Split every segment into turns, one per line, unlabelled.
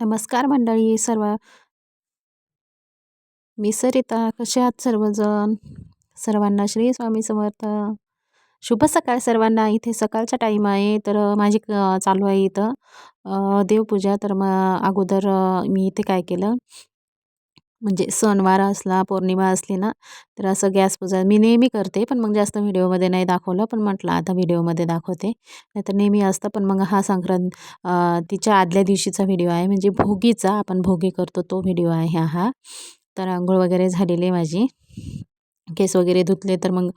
नमस्कार मंडळी सर्व. मी सरिता. कसे आहात सर्वजण? सर्वांना श्री स्वामी समर्थ. शुभ सकाळ सर्वांना. इथे सकाळचा टाईम आहे तर माझी चालू आहे इथं. देवपूजा. तर मग अगोदर मी इथे काय केलं? म्हणजे सणवार असला पौर्णिमा असली ना तर असं गॅस पूजा मी नेहमी करते पण मग जास्त व्हिडिओमध्ये नाही दाखवलं पण म्हटलं आता व्हिडिओमध्ये दाखवते. नाहीतर नेहमी असतं पण मग हा संक्रांत तिच्या आदल्या दिवशीचा व्हिडिओ आहे म्हणजे भोगीचा आपण भोगी करतो तो व्हिडिओ आहे हा. तर आंघोळ वगैरे झालेली माझी. केस वगैरे धुतले तर मग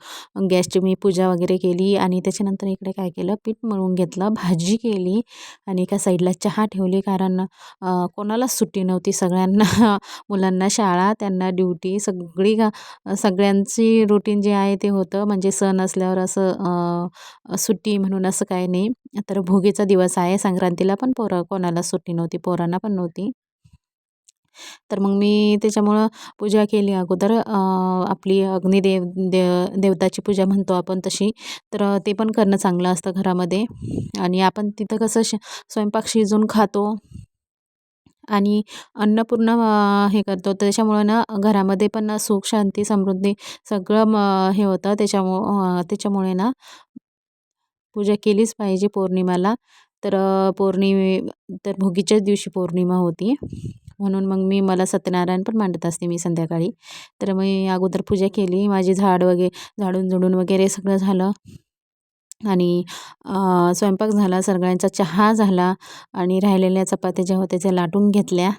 गॅसची मी पूजा वगैरे केली आणि त्याच्यानंतर इकडे काय केलं पीठ मळून घेतलं भाजी केली आणि एका साईडला चहा ठेवली कारण कोणालाच सुट्टी नव्हती सगळ्यांना मुलांना शाळा त्यांना ड्युटी सगळी सगळ्यांची रुटीन जे आहे ते होतं. म्हणजे सण असल्यावर असं सुट्टी म्हणून असं काय नाही. तर भोगीचा दिवस आहे संक्रांतीला पण पोरं कोणाला सुट्टी नव्हती पोरांना पण नव्हती. तर मग मी त्याच्यामुळं पूजा केली अगोदर. आपली अग्निदेव देव देवताची पूजा म्हणतो आपण तशी. तर ते पण करणं चांगलं असतं घरामध्ये. आणि आपण तिथं कसं श स्वयंपाक शिजून खातो. आणि अन्नपूर्ण हे करतो. त्याच्यामुळं ना घरामध्ये पण सुख शांती समृद्धी सगळं म हे होतं. त्याच्यामु त्याच्यामुळे ना पूजा केलीच पाहिजे पौर्णिमाला. तर पौर्णिमे तर भोगीच्याच दिवशी पौर्णिमा होती. म्हणून मग मी मला सत्यनारायण पण मांडत असते मी संध्याकाळी. तर मी अगोदर पूजा केली माझी झाड वगैरे झाडून झुडून वगैरे सगळं झालं. आणि स्वयंपाक झाला सगळ्यांचा चहा झाला आणि राहिलेल्या चपात्या ज्या होत्या त्या लाटून घेतल्या.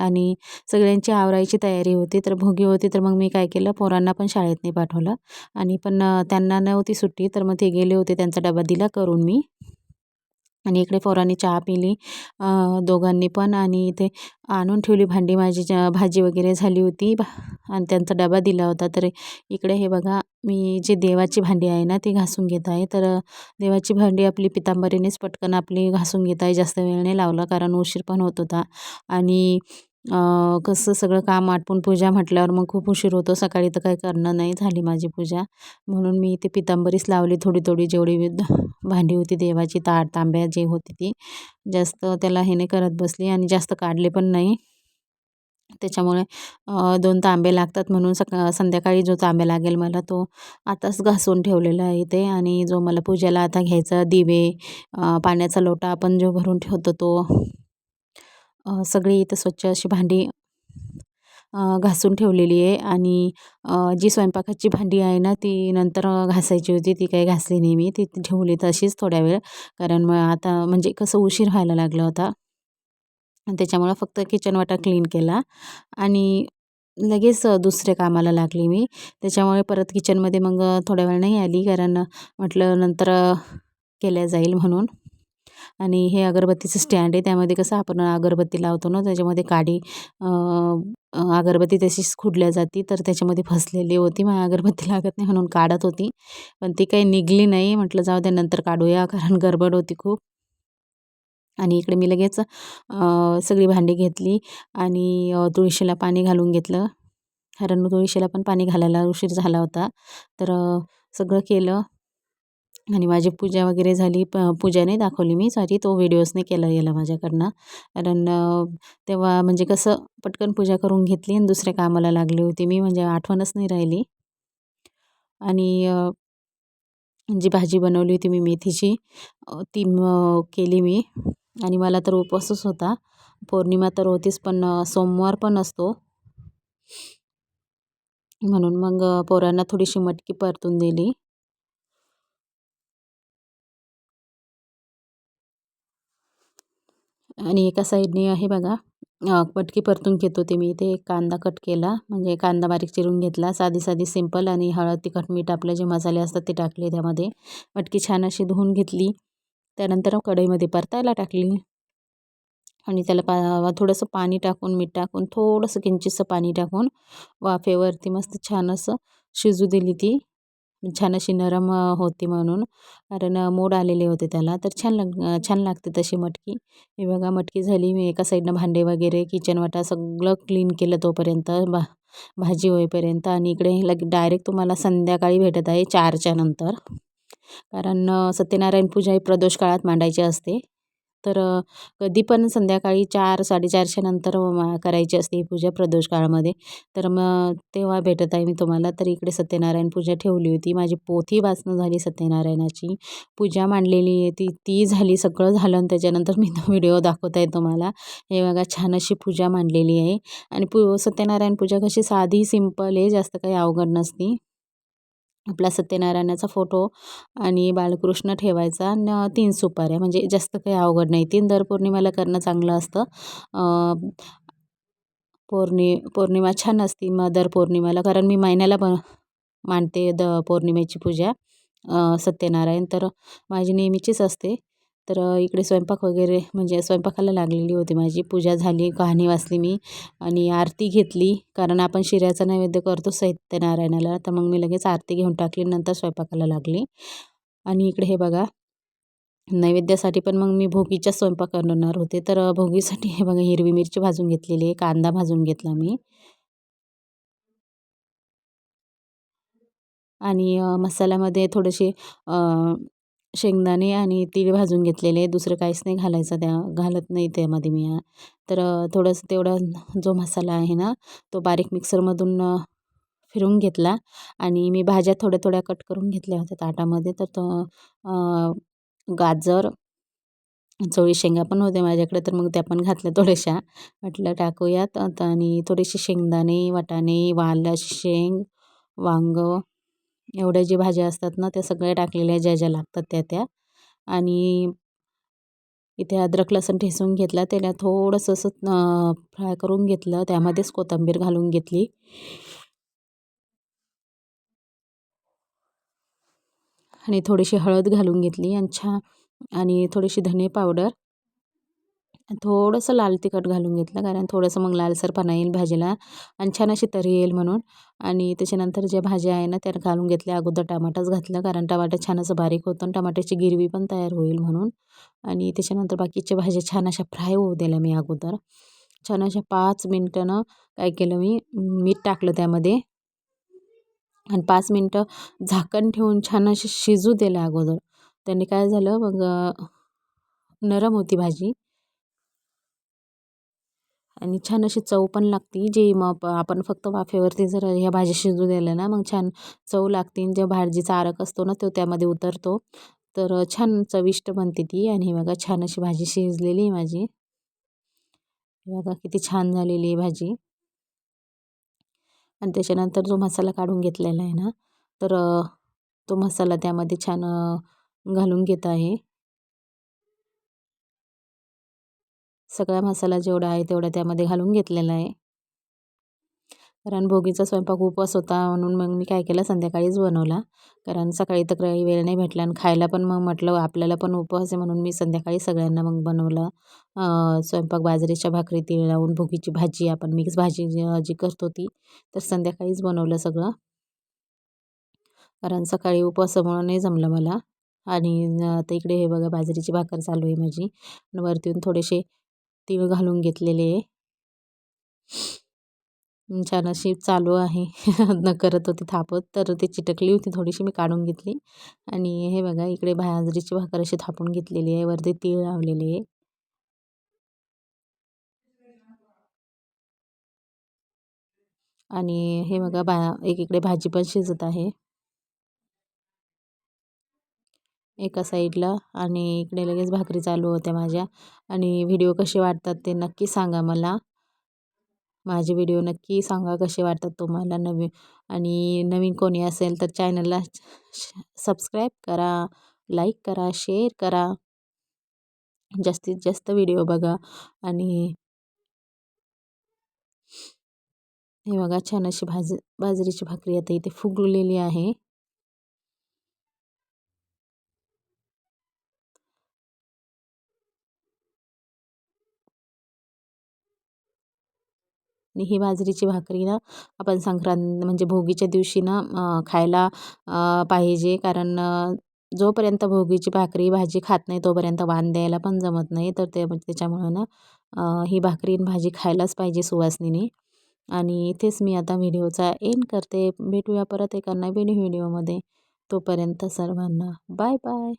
आणि सगळ्यांची आवरायची तयारी होती तर भोगी होती तर मग मी काय केलं पोरांना पण शाळेत नाही पाठवलं. आणि पण त्यांना नव्हती सुट्टी तर मग ते गेले होते त्यांचा डबा दिला करून मी. आणि इकडे पोरांनी चहा पिली. दोघांनी पण आणि इथे आणून ठेवली भांडी. माझी भाजी वगैरे झाली होती आणि त्यांचा डबा दिला होता. तर इकडे हे बघा मी जे देवाची भांडी आहे ना ती घासून घेत आहे. तर देवाची भांडी आपली पितांबरीनेच पटकन आपली घासून घेत आहे. जास्त वेळ नाही लावला कारण उशीर पण होत होता. आणि कसं सगळं काम आटपून पूजा म्हटल्यावर मग खूप उशीर होतो. सकाळी तर काही करणं नाही झाली माझी पूजा. म्हणून मी ते पितांबरीच लावली थोडी थोडी जेवढी भांडी होती देवाची ताट तांब्या जे होती ती. जास्त त्याला हे नाही करत बसली आणि जास्त काढले पण नाही. त्याच्यामुळे दोन तांबे लागतात म्हणून सका संध्याकाळी जो तांबे लागेल मला तो आताच घासून ठेवलेला आहे ते आणि जो मला पूजेला आता घ्यायचा दिवे पाण्याचा लोटा आपण जो भरून ठेवतो तो सगळी इथं स्वच्छ अशी भांडी घासून ठेवलेली आहे आणि जी स्वयंपाकाची भांडी आहे ना ती नंतर घासायची होती ती काही घासली नाही मी. ती ठेवली तशीच थोड्या वेळ. कारण मग आता म्हणजे कसं उशीर व्हायला लागला होता. त्याच्यामुळं फक्त किचन वाटा क्लीन केला आणि लगेच दुसऱ्या कामाला लागली मी. त्याच्यामुळे परत किचनमध्ये मग थोड्या वेळ नाही आली कारण म्हटलं नंतर केल्या जाईल म्हणून. आणि हे अगरबत्तीचं स्टँड आहे त्यामध्ये कसं आपण अगरबत्ती लावतो ना त्याच्यामध्ये काडी अगरबत्ती तशीच खुडल्या जाती तर त्याच्यामध्ये फसलेली होती मग अगरबत्ती लागत नाही म्हणून काढत होती. पण ती काही निघली नाही म्हटलं जाऊ द्या नंतर काढूया कारण गडबड होती खूप. आणि इकडे मी लगेच सगळी भांडी घेतली आणि तुळशीला पाणी घालून घेतलं. कारण तुळशीला पण पाणी घालायला उशीर झाला होता. तर सगळं केलं. आणि माझी पूजा वगैरे झाली. प पूजा नाही दाखवली मी. सॉरी तो व्हिडिओजने नाही केला गेला माझ्याकडनं. कारण तेव्हा म्हणजे कसं पटकन पूजा करून घेतली आणि दुसऱ्या कामाला लागली होती मी. म्हणजे आठवणच नाही राहिली. आणि जी भाजी बनवली होती मी मेथीची ती केली मी. आणि मला तर उपवासच होता. पौर्णिमा तर होतीच पण सोमवार पण असतो. म्हणून मग पोरांना थोडीशी मटकी परतून दिली. आणि एका साईडने आहे बघा मटकी परतून घेत होते मी. इथे एक कांदा कट केला म्हणजे कांदा बारीक चिरून घेतला. साधी साधी सिंपल आणि हळद तिखट मीठ आपले जे मसाले असतात ते टाकले त्यामध्ये. मटकी छान अशी धुवून घेतली. त्यानंतर कढईमध्ये परतायला टाकली. आणि त्याला पा थोडंसं पाणी टाकून मीठ टाकून थोडंसं किंचितसं पाणी टाकून वाफेवरती मस्त छान असं शिजू दिली ती. छान अशी नरम होती म्हणून. कारण मोड आलेले होते त्याला. तर छान लाग छान लागते तशी मटकी. हे बघा मटकी झाली. मी एका साईडनं भांडे वगैरे किचन वाटा सगळं क्लीन केलं तोपर्यंत बा भाजी होईपर्यंत. आणि इकडे लग डायरेक्ट तुम्हाला संध्याकाळी भेटत आहे चारच्या नंतर. कारण सत्यनारायण पूजा ही प्रदोष काळात मांडायची असते. तर कधी पण संध्याकाळी चार साडेचारच्या नंतर करायची असते ही पूजा प्रदोष काळामध्ये. तर मग तेव्हा भेटत आहे मी तुम्हाला. तर इकडे सत्यनारायण पूजा ठेवली होती. माझी पोथी वाचणं झाली सत्यनारायणाची. पूजा मांडलेली आहे ती ती झाली सगळं झालं आणि त्याच्यानंतर मी तो व्हिडिओ दाखवत आहे तुम्हाला. हे बघा छान अशी पूजा मांडलेली आहे. आणि पू सत्यनारायण पूजा कशी साधी सिंपल आहे. जास्त काही अवघड नसती. आपला सत्यनारायणाचा फोटो आणि बाळकृष्ण ठेवायचा आणि तीन सुपाऱ्या. म्हणजे जास्त काही अवघड नाही. तीन दर पौर्णिमेला करणं चांगलं असतं. पौर्णि पौर्णिमा छान असते मग दर पौर्णिमेला. कारण मी महिन्याला ब मांडते द पौर्णिमेची पूजा सत्यनारायण. तर माझी नेहमीचीच असते. तर इकडे स्वयंपाक वगैरे म्हणजे स्वयंपाकाला लागलेली होती माझी. पूजा झाली कहाणी वाचली मी आणि आरती घेतली. कारण आपण शिऱ्याचा नैवेद्य करतो सत्यनारायणाला. तर मग मी लगेच आरती घेऊन टाकली नंतर स्वयंपाकाला लागली. आणि इकडे हे बघा नैवेद्यासाठी पण मग मी भोगीचा स्वयंपाक करणार होते. तर भोगीसाठी हे बघा हिरवी मिरची भाजून घेतलेली आहे. कांदा भाजून घेतला मी. आणि मसाल्यामध्ये थोडेसे शेंगदाणे आणि तीळ भाजून घेतलेले. दुसरं काहीच नाही घालायचं त्या घालत नाही त्यामध्ये मी. तर थोडंसं तेवढा जो मसाला आहे ना तो बारीक मिक्सरमधून फिरून घेतला. आणि मी भाज्या थोड्या थोड्या कट करून घेतल्या होत्या ताटामध्ये. तर तो गाजर चवळी शेंगा पण होते माझ्याकडे. तर मग त्या पण घातल्या थोड्याशा. म्हटलं टाकूयात. आणि थोडेसे शेंगदाणे वाटाणे वाल शेंग वांगं एवढ्या जे भाज्या असतात ना त्या सगळ्या टाकलेल्या ज्या ज्या लागतात त्या त्या. आणि इथे अद्रक लसूण ठेसून घेतला त्याला थोडंसं असं फ्राय करून घेतलं त्यामध्येच कोथिंबीर घालून घेतली. आणि थोडीशी हळद घालून घेतली आणि छान आणि थोडीशी धने पावडर. थोडंसं लाल तिखट घालून घेतलं कारण थोडंसं मग लालसरपणा येईल भाजीला. आणि छान अशी तरी येईल म्हणून. आणि त्याच्यानंतर ज्या भाज्या आहे ना त्या घालून घेतल्या अगोदर टमाटाच घातलं कारण टमाटर छान असं बारीक होतं आणि टमाट्याची गिरवी पण तयार होईल म्हणून. आणि त्याच्यानंतर बाकीच्या भाज्या छान अशा फ्राय होऊ दिल्या मी अगोदर. छान अशा पाच मिनटानं काय केलं मी मीठ टाकलं त्यामध्ये. आणि पाच मिनटं झाकण ठेवून छान असे शिजू दिलं अगोदर. त्यांनी काय झालं मग नरम होती भाजी. आणि छान अशी चव पण लागते. जे मग आपण फक्त वाफेवरती जर ह्या भाजी शिजू दिल्या ना मग छान चव लागते जे भाजीचा आरक असतो ना तो त्यामध्ये उतरतो. तर छान चविष्ट बनते ती आणि बघा छान अशी भाजी शिजलेली आहे माझी. बघा किती छान झालेली आहे भाजी. आणि त्याच्यानंतर जो मसाला काढून घेतलेला आहे ना तर तो मसाला त्यामध्ये छान घालून घेत आहे. सगळा मसाला जेवढा आहे तेवढा त्यामध्ये घालून घेतलेला आहे. कारण भोगीचा स्वयंपाक उपवास होता म्हणून मग मी काय केलं? संध्याकाळीच बनवला. कारण सकाळी तर काही वेळ नाही भेटला आणि खायला पण मग म्हटलं आपल्याला पण उपवास आहे म्हणून मी संध्याकाळी सगळ्यांना मग बनवलं. स्वयंपाक बाजरीच्या भाकरी तीळ लावून भोगीची भाजी आपण मिक्स भाजी जी करतो ती तर संध्याकाळीच बनवलं सगळं. कारण सकाळी उपवासामुळं नाही जमलं मला. आणि आता इकडे हे बघा बाजरीची भाकर चालू आहे माझी. वरती थोडेसे तीळ घालून घेतलेले छान अशी चालू आहे. न करत होती थापत तर ती चिटकली होती. थोडीशी मी काढून घेतली. आणि हे बघा इकडे बाजरीची भाकर अशी थापून घेतलेली आहे. वरती तीळ लावलेले आहे. आणि हे बघा बा एकीकडे भाजी पण शिजत आहे. एका साईडला आणि इकडे लगेच भाकरी चालू होत्या माझ्या. आणि व्हिडिओ कसे वाटतात ते नक्की सांगा मला. माझे व्हिडिओ नक्की सांगा कसे वाटतात तुम्हाला नवीन आणि नवीन कोणी असेल तर चॅनलला सबस्क्राईब करा लाईक करा शेअर करा. जास्तीत जास्त व्हिडिओ बघा. आणि हे बघा छान अशी भाज बाजरीची भाकरी आता इथे फुगलेली आहे. आणि ही बाजरीची भाकरी ना आपण संक्रांत म्हणजे भोगीच्या दिवशी ना खायला पाहिजे. कारण जोपर्यंत भोगीची भाकरी भाजी खात नाही तोपर्यंत वाण द्यायला पण जमत नाही. तर ते त्याच्यामुळं ना ही भाकरी भाजी खायलाच पाहिजे सुवासनीने. आणि इथेच मी आता व्हिडिओचा एंड करते. भेटूया परत एका नवीन व्हिडिओमध्ये. तोपर्यंत सर्वांना बाय बाय.